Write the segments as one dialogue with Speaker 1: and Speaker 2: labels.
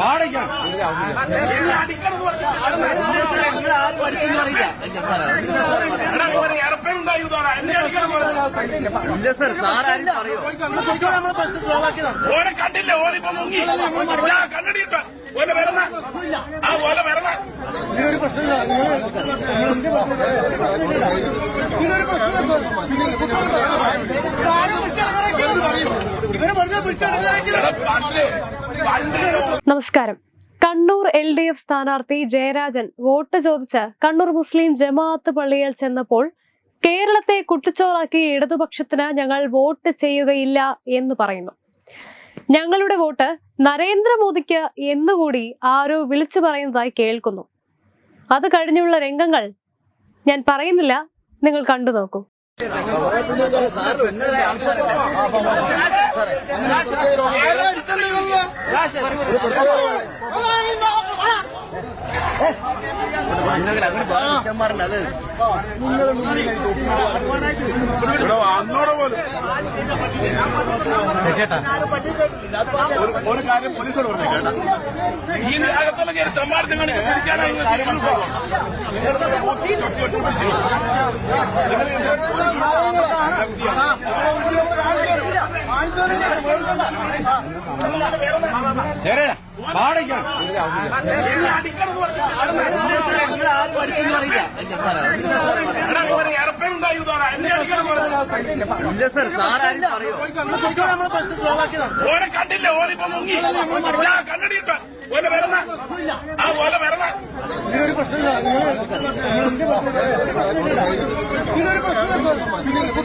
Speaker 1: പാടിക്കണം നിങ്ങൾ ആരും പഠിക്കുന്നറിയില്ല ഇല്ല സർ സാറാരും പറയൂ.
Speaker 2: ഓനെ കണ്ടില്ല ഓനിപ്പോ മുങ്ങി. ഞാൻ കണ്ടിട്ട് ഓനെ വരണ. ആ ഓനെ വരണ. പണ്ട് പ്രശ്നമില്ല.
Speaker 3: നമസ്കാരം. കണ്ണൂർ എൽ ഡി എഫ് സ്ഥാനാർത്ഥി ജയരാജൻ വോട്ട് ചോദിച്ച് കണ്ണൂർ മുസ്ലിം ജമാഅത്ത് പള്ളിയിൽ ചെന്നപ്പോൾ കേരളത്തെ കുട്ടിച്ചോറാക്കി ഇടതുപക്ഷത്തിന് ഞങ്ങൾ വോട്ട് ചെയ്യുകയില്ല എന്ന് പറയുന്നു. ഞങ്ങളുടെ വോട്ട് നരേന്ദ്രമോദിക്ക് എന്നുകൂടി ആരോ വിളിച്ചു പറയുന്നതായി കേൾക്കുന്നു. അത് കഴിഞ്ഞുള്ള രംഗങ്ങൾ ഞാൻ പറയുന്നില്ല. നിങ്ങൾ കണ്ടു നോക്കൂ.
Speaker 2: ഇവിടെ അന്നോടെ പോലും. ഒരു- കാര്യം പോലീസോട് പറഞ്ഞു കേട്ടാ. ഈ അകത്തുള്ള കയറി തെമ്മാടി നിങ്ങൾ ശരിക്കാനായി
Speaker 1: ഇല്ല സർ സാറാരും പറയൂ?
Speaker 2: ഓനെ കണ്ടില്ല ഓനിപ്പോ മുങ്ങി. കണ്ടിട്ട് ഓനെ ആ ഓനെ വരണ. പണ്ട് പണ്ട്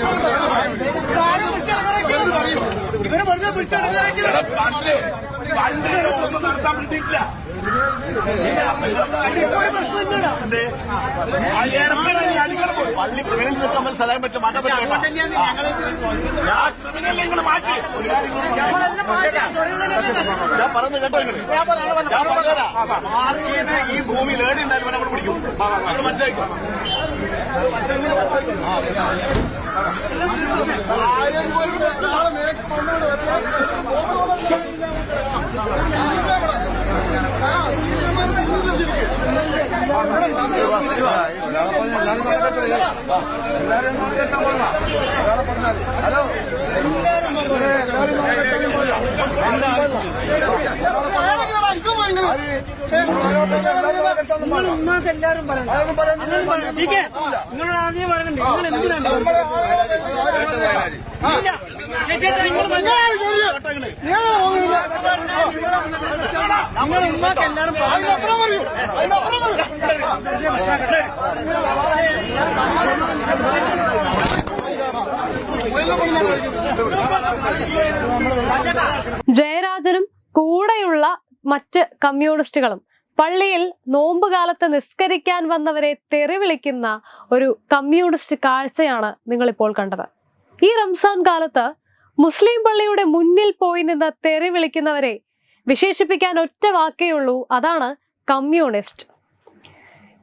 Speaker 2: ഒന്നും നടത്താൻ വേണ്ടിയിട്ടില്ല പള്ളി ക്രിമിനൽ നിൽക്കാൻ സ്ഥലം പറ്റും മാറ്റാൻ പറ്റും ആ ക്രിമിനൽ നിങ്ങൾ മാറ്റി ഞാൻ പറഞ്ഞു കേട്ടോ? ഞാൻ പറഞ്ഞുതരാം മാർക്കിയത് ഈ ഭൂമിയിൽ ഏടി ഉണ്ടായാലും നമ്മൾ പിടിക്കും അത് മനസ്സിലാക്കും
Speaker 4: നിങ്ങൾ ആദ്യം പറയുന്നുണ്ട് നിങ്ങൾ എന്തിനാണ് ഇല്ല. ചേട്ടാ, നിങ്ങൾ നിങ്ങൾ ഉമ്മാക്ക് എല്ലാവരും
Speaker 3: ജയരാജനും കൂടെയുള്ള മറ്റ് കമ്മ്യൂണിസ്റ്റുകളും പള്ളിയിൽ നോമ്പുകാലത്ത് നിസ്കരിക്കാൻ വന്നവരെ തെറിവിളിക്കുന്ന ഒരു കമ്മ്യൂണിസ്റ്റ് കാഴ്ചയാണ് നിങ്ങളിപ്പോൾ കണ്ടത്. ഈ റംസാൻ കാലത്ത് മുസ്ലിം പള്ളിയുടെ മുന്നിൽ പോയി നിന്ന് തെറി വിളിക്കുന്നവരെ വിശേഷിപ്പിക്കാൻ ഒറ്റ വാക്കേ ഉള്ളൂ. അതാണ് കമ്മ്യൂണിസ്റ്റ്.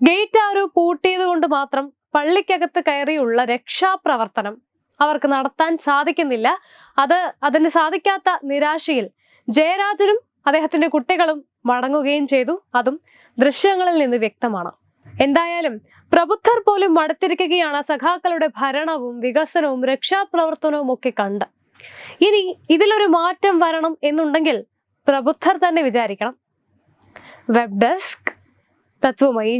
Speaker 3: ഗേറ്റ് ആരോ പൂട്ടിയത് കൊണ്ട് മാത്രം പള്ളിക്കകത്ത് കയറിയുള്ള രക്ഷാപ്രവർത്തനം അവർക്ക് നടത്താൻ സാധിക്കുന്നില്ല. അത് അതിന് സാധിക്കാത്ത നിരാശയിൽ ജയരാജനും അദ്ദേഹത്തിന്റെ കുട്ടികളും മടങ്ങുകയും ചെയ്തു. അതും ദൃശ്യങ്ങളിൽ നിന്ന് വ്യക്തമാണ്. എന്തായാലും പ്രബുദ്ധർ പോലും മടുത്തിരിക്കുകയാണ് സഖാക്കളുടെ ഭരണവും വികസനവും രക്ഷാപ്രവർത്തനവും ഒക്കെ കണ്ട്. ഇനി ഇതിലൊരു മാറ്റം വരണം എന്നുണ്ടെങ്കിൽ പ്രബുദ്ധർ തന്നെ വിചാരിക്കണം. Web desk Tatu tua mãe,